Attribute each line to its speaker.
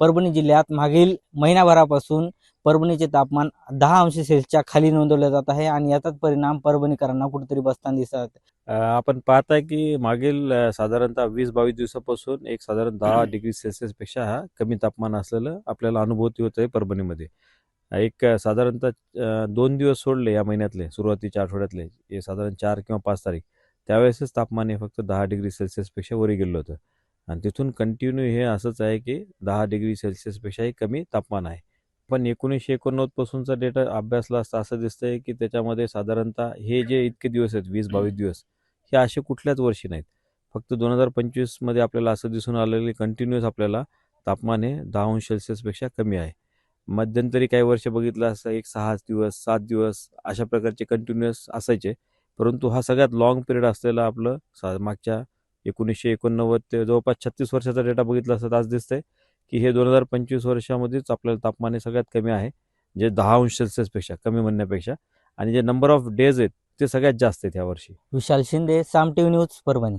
Speaker 1: परभणी जिल्ह्यात मागील महिनाभरापासून परभणीचे तापमान दहा अंश सेल्सिअसच्या खाली नोंदवलं जात आहे आणि याचाच परिणाम परभणीकरांना कुठेतरी बसताना दिसत
Speaker 2: आपण पाहताय की मागील साधारणतः वीस बावीस दिवसापासून एक साधारण दहा डिग्री सेल्सिअसपेक्षा हा कमी तापमान असलेलं आपल्याला अनुभूती होत आहे परभणीमध्ये. एक साधारणतः दोन दिवस सोडले या महिन्यातले सुरुवातीच्या आठवड्यातले हे साधारण चार किंवा पाच तारीख. त्यावेळेसच तापमान हे फक्त दहा डिग्री सेल्सिअसपेक्षा वरी गेलं होतं. आणि तिथून कंटिन्यू हे असंच आहे की दहा डिग्री सेल्सिअसपेक्षाही कमी तापमान आहे. पण एकोणीसशे एकोणनव्वदपासूनचा डेटा अभ्यासला असता असं दिसतंय की त्याच्यामध्ये साधारणतः हे जे इतके दिवस आहेत वीस बावीस दिवस हे असे कुठल्याच वर्षी नाहीत. फक्त दोन हजार पंचवीसमध्ये आपल्याला असं दिसून आलेलं की कंटिन्युअस आपल्याला तापमान हे दहा अंश सेल्सिअसपेक्षा कमी आहे. मध्यंतरी काही वर्ष बघितलं असं एक सहा दिवस सात दिवस अशा प्रकारचे कंटिन्युअस असायचे. परंतु हा सगळ्यात लाँग पिरियड असलेला आपलं सा मागच्या एकोणीसशे एकोणनव्वद ते जवळपास छत्तीस वर्षाचा डेटा बघितला असता तर आज दिसतंय की हे दोन हजार पंचवीस वर्षामध्येच आपल्याला तापमान हे सगळ्यात कमी आहे जे दहा अंश सेल्सिअसपेक्षा कमी म्हणण्यापेक्षा. आणि जे नंबर ऑफ डेज आहेत ते सगळ्यात जास्त आहेत यावर्षी
Speaker 1: विशाल शिंदे साम टीव्ही न्यूज परभणी.